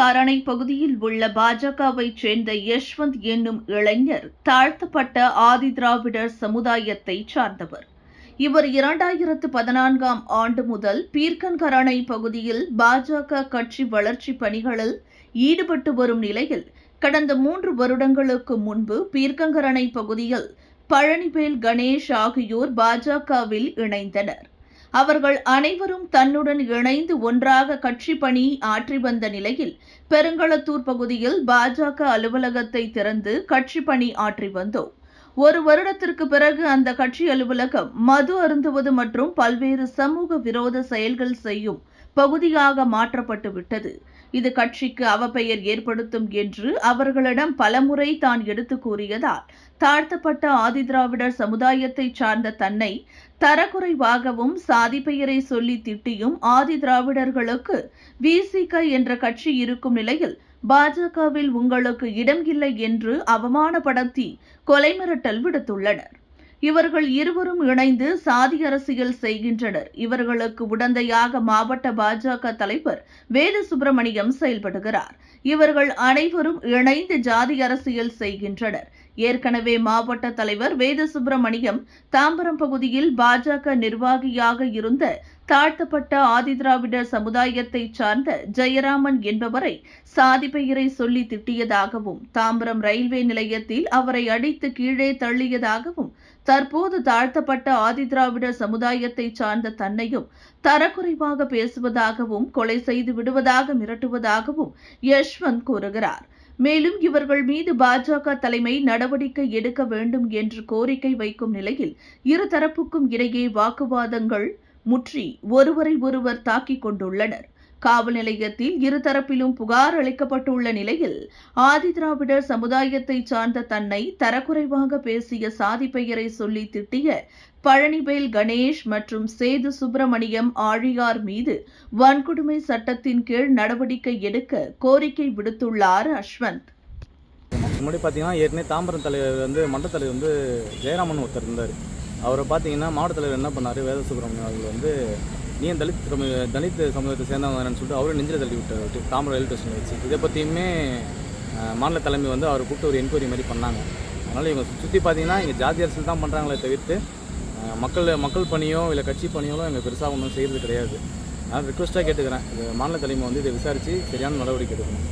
காரணை பகுதியில் உள்ள பாஜகவைச் சேர்ந்த யஷ்வந்த் என்னும் இளைஞர் தாழ்த்தப்பட்ட ஆதிதிராவிடர் சமுதாயத்தைச் சார்ந்தவர். இவர் இரண்டாயிரத்து பதினான்காம் ஆண்டு முதல் பீர்க்கன்கரணை பகுதியில் பாஜக கட்சி வளர்ச்சி பணிகளில் ஈடுபட்டு வரும் நிலையில் கடந்த மூன்று வருடங்களுக்கு முன்பு பீர்க்கங்கரணை பகுதியில் பழனிவேல் கணேஷ் ஆகியோர் பாஜகவில் இணைந்தனர். அவர்கள் அனைவரும் தன்னுடன் இணைந்து ஒன்றாக கட்சி பணி ஆற்றி வந்த நிலையில் பெருங்களத்தூர் பகுதியில் பாஜக அலுவலகத்தை திறந்து கட்சி பணி ஆற்றி வந்தோம். ஒரு வருடத்திற்கு பிறகு அந்த கட்சி அலுவலகம் மது அருந்துவது மற்றும் பல்வேறு சமூக விரோத செயல்கள் செய்யும் பகுதியாக மாற்றப்பட்டு விட்டது. இது கட்சிக்கு அவப்பெயர் ஏற்படுத்தும் என்று அவர்களிடம் பலமுறை தான் எடுத்து கூறியதால் தாழ்த்தப்பட்ட ஆதிதிராவிடர் சமுதாயத்தைச் சார்ந்த தன்னை தரக்குறைவாகவும் சாதி பெயரை சொல்லி திட்டியும் ஆதிதிராவிடர்களுக்கு விசிக என்ற கட்சி இருக்கும் நிலையில் பாஜகவில் உங்களுக்கு இடம் இல்லை என்று அவமானப்படுத்தி கொலை மிரட்டல் விடுத்துள்ளனர். இவர்கள் இருவரும் இணைந்து சாதி அரசியல் செய்கின்றனர். இவர்களுக்கு உடந்தையாக மாவட்ட பாஜக தலைவர் வேத சுப்பிரமணியம் செயல்படுகிறார். இவர்கள் அனைவரும் இணைந்து ஜாதி அரசியல் செய்கின்றனர். ஏற்கனவே மாவட்ட தலைவர் வேத சுப்பிரமணியம் தாம்பரம் பகுதியில் பாஜக நிர்வாகியாக இருந்த தாழ்த்தப்பட்ட ஆதிதிராவிட சமுதாயத்தை சார்ந்த ஜெயராமன் என்பவரை சாதி பெயரை சொல்லி திட்டியதாகவும் தாம்பரம் ரயில்வே நிலையத்தில் அவரை அடித்து கீழே தள்ளியதாகவும் தற்போது தாழ்த்தப்பட்ட ஆதிதிராவிடர் சமுதாயத்தை சார்ந்த தன்னையும் தரக்குறைவாக பேசுவதாகவும் கொலை செய்து விடுவதாக மிரட்டுவதாகவும் யஷ்வந்த் கூறுகிறார். மேலும் இவர்கள் மீது பாஜக தலைமை நடவடிக்கை எடுக்க வேண்டும் என்று கோரிக்கை வைக்கும் நிலையில் இருதரப்புக்கும் இடையே வாக்குவாதங்கள் முற்றி ஒருவரை ஒருவர் தாக்கிக் கொண்டுள்ளனர். காவல் நிலையத்தில் இருதரப்பிலும் புகார் அளிக்கப்பட்டுள்ள நிலையில் ஆதிதிராவிடர் சமுதாயத்தை சார்ந்த தன்னை தரக்குறைவாக பேசிய சாதி பெயரை சொல்லி திட்டிய பழனிவேல் கணேஷ் மற்றும் சேது சுப்பிரமணியம் ஆழியார் மீது வன்கொடுமை சட்டத்தின் கீழ் நடவடிக்கை எடுக்க கோரிக்கை விடுத்துள்ளார் அஸ்வந்த். முன்னாடி பார்த்தீங்கன்னா ஏற்கனவே தாம்பரம் தலைவர் வந்து மண்டல தலைவர் வந்து ஜெயராமன் ஒருத்தர் இருந்தார். அவரை பார்த்தீங்கன்னா மாவட்ட தலைவர் என்ன பண்ணார்? வேத சுப்பிரமணியம் அவர்கள் வந்து நீ ஏன் தலித் தலித் சமூகத்தை சேர்ந்தவங்கன்னு சொல்லிட்டு அவரும் நெஞ்சில் தள்ளி விட்டார். விட்டு தாம்பரம் ரயில்வே ஸ்டேஷன் வச்சு. இதை பற்றியுமே மாநில தலைமை வந்து அவர் கூப்பிட்டு ஒரு என்கொயரி மாதிரி பண்ணாங்க. அதனால் இவங்க சுற்றி பார்த்தீங்கன்னா இங்கே ஜாதி அரசியல் தான் பண்ணுறாங்களே தவிர்த்து மக்கள் மக்கள் பணியோ இல்லை கட்சி பணியோ எங்கள் பெருசாக ஒன்றும் செய்கிறது கிடையாது. நான் ரிக்வஸ்ட்டாக கேட்டுக்கிறேன். இது மாநில தலைமை வந்து இதை விசாரித்து சரியான நடவடிக்கை எடுக்கணும்.